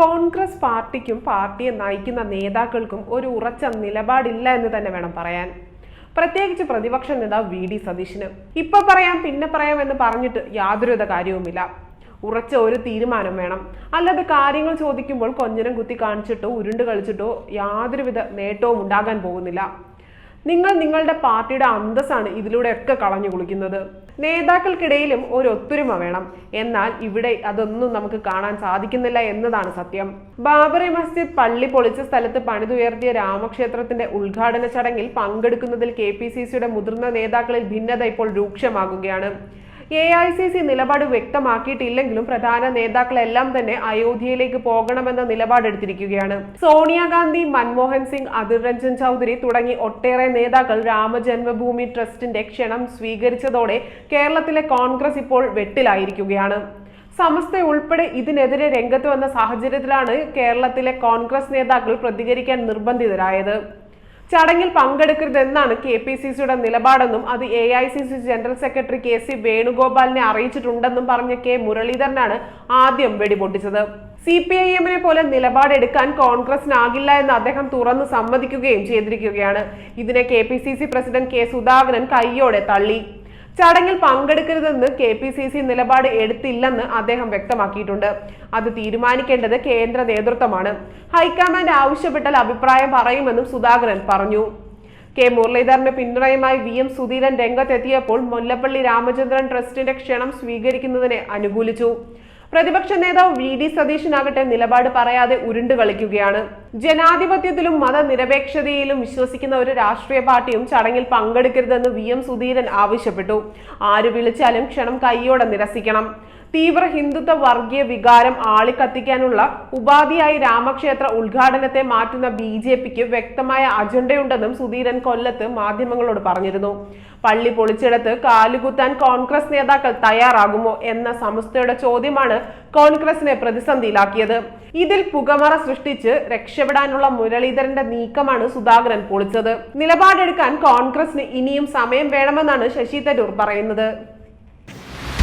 കോൺഗ്രസ് പാർട്ടിക്കും പാർട്ടിയെ നയിക്കുന്ന നേതാക്കൾക്കും ഒരു ഉറച്ച നിലപാടില്ല എന്ന് തന്നെ വേണം പറയാൻ. പ്രത്യേകിച്ച് പ്രതിപക്ഷ നേതാവ് വി. ഡി. സതീശന്. ഇപ്പൊ പറയാം പിന്നെ പറയാം എന്ന് പറഞ്ഞിട്ട് യാതൊരുവിധ കാര്യവുമില്ല. ഉറച്ച ഒരു തീരുമാനം വേണം. അല്ലാതെ കാര്യങ്ങൾ ചോദിക്കുമ്പോൾ കൊഞ്ഞനം കുത്തി കാണിച്ചിട്ടോ ഉരുണ്ട് കളിച്ചിട്ടോ യാതൊരുവിധ നേട്ടവും ഉണ്ടാകാൻ പോകുന്നില്ല. നിങ്ങൾ നിങ്ങളുടെ പാർട്ടിയുടെ അന്തസ്സാണ് ഇതിലൂടെയൊക്കെ കളഞ്ഞു കുളിക്കുന്നത്. നേതാക്കൾക്കിടയിലും ഒരു ഒത്തൊരുമ വേണം. എന്നാൽ ഇവിടെ അതൊന്നും നമുക്ക് കാണാൻ സാധിക്കുന്നില്ല എന്നതാണ് സത്യം. ബാബറി മസ്ജിദ് പള്ളി പൊളിച്ച സ്ഥലത്ത് പണിതുയർത്തിയ രാമക്ഷേത്രത്തിന്റെ ഉദ്ഘാടന ചടങ്ങിൽ പങ്കെടുക്കുന്നതിൽ കെ മുതിർന്ന നേതാക്കളിൽ ഭിന്നത ഇപ്പോൾ രൂക്ഷമാകുകയാണ്. എ ഐ സി സി നിലപാട് വ്യക്തമാക്കിയിട്ടില്ലെങ്കിലും പ്രധാന നേതാക്കളെല്ലാം തന്നെ അയോധ്യയിലേക്ക് പോകണമെന്ന നിലപാടെടുത്തിരിക്കുകയാണ് സോണിയാഗാന്ധി മൻമോഹൻ സിംഗ് അധിർ രഞ്ജൻ ചൗധരി തുടങ്ങി ഒട്ടേറെ നേതാക്കൾ രാമജന്മഭൂമി ട്രസ്റ്റിന്റെ ക്ഷണം സ്വീകരിച്ചതോടെ കേരളത്തിലെ കോൺഗ്രസ് ഇപ്പോൾ വെട്ടിലായിരിക്കുകയാണ്. സമസ്ത ഉൾപ്പെടെ ഇതിനെതിരെ രംഗത്ത് വന്ന സാഹചര്യത്തിലാണ് കേരളത്തിലെ കോൺഗ്രസ് നേതാക്കൾ പ്രതികരിക്കാൻ നിർബന്ധിതരായത്. ചടങ്ങിൽ പങ്കെടുക്കരുതെന്നാണ് കെ പി സി സിയുടെ നിലപാടെന്നും അത് A I C C general secretary K C വേണുഗോപാലിനെ അറിയിച്ചിട്ടുണ്ടെന്നും പറഞ്ഞ കെ മുരളീധരനാണ് ആദ്യം വെടിപൊട്ടിച്ചത്. സി പി ഐ എമ്മിനെ പോലെ നിലപാടെടുക്കാൻ കോൺഗ്രസിനാകില്ല എന്ന് അദ്ദേഹം തുറന്നു സമ്മതിക്കുകയും ചെയ്തിരിക്കുകയാണ്. ഇതിനെ K P C C president K Sudhakaran കൈയോടെ തള്ളി. ചടങ്ങിൽ പങ്കെടുക്കരുതെന്ന് കെ പി സി സി നിലപാട് എടുത്തില്ലെന്ന് അദ്ദേഹം വ്യക്തമാക്കിയിട്ടുണ്ട്. അത് തീരുമാനിക്കേണ്ടത് കേന്ദ്ര നേതൃത്വമാണ്. ഹൈക്കമാൻഡ് ആവശ്യപ്പെട്ടാൽ അഭിപ്രായം പറയുമെന്നും സുധാകരൻ പറഞ്ഞു. കെ മുരളീധരന് പിന്തുണയുമായി വി എം സുധീരൻ രംഗത്തെത്തിയപ്പോൾ മുല്ലപ്പള്ളി രാമചന്ദ്രൻ ട്രസ്റ്റിന്റെ ക്ഷണം സ്വീകരിക്കുന്നതിനെ അനുകൂലിച്ചു. പ്രതിപക്ഷ നേതാവ് വി ഡി സതീശനാകട്ടെ നിലപാട് പറയാതെ ഉരുണ്ട് കളിക്കുകയാണ്. ജനാധിപത്യത്തിലും മതനിരപേക്ഷതയിലും വിശ്വസിക്കുന്ന ഒരു രാഷ്ട്രീയ പാർട്ടിയും ചടങ്ങിൽ പങ്കെടുക്കരുതെന്ന് വി എം സുധീരൻ ആവശ്യപ്പെട്ടു. ആര് വിളിച്ചാലും ക്ഷണം കൈയോടെ നിരസിക്കണം. തീവ്ര ഹിന്ദുത്വ വർഗീയ വികാരം ആളിക്കത്തിക്കാനുള്ള ഉപാധിയായി രാമക്ഷേത്ര ഉദ്ഘാടനത്തെ മാറ്റുന്ന ബി ജെ പിക്ക് വ്യക്തമായ അജണ്ടയുണ്ടെന്നും സുധീരൻ കൊല്ലത്ത് മാധ്യമങ്ങളോട് പറഞ്ഞിരുന്നു. പള്ളി പൊളിച്ചിടത്ത് കാലുകുത്താൻ കോൺഗ്രസ് നേതാക്കൾ തയ്യാറാകുമോ എന്ന സംസ്ഥയുടെ ചോദ്യമാണ് കോൺഗ്രസിനെ പ്രതിസന്ധിയിലാക്കിയത്. ഇതിൽ പുകമറ സൃഷ്ടിച്ച് രക്ഷപ്പെടാനുള്ള മുരളീധരന്റെ നീക്കമാണ് സുധാകരൻ പൊളിച്ചത്. നിലപാടെടുക്കാൻ കോൺഗ്രസിന് ഇനിയും സമയം വേണമെന്നാണ് ശശി തരൂർ പറയുന്നത്.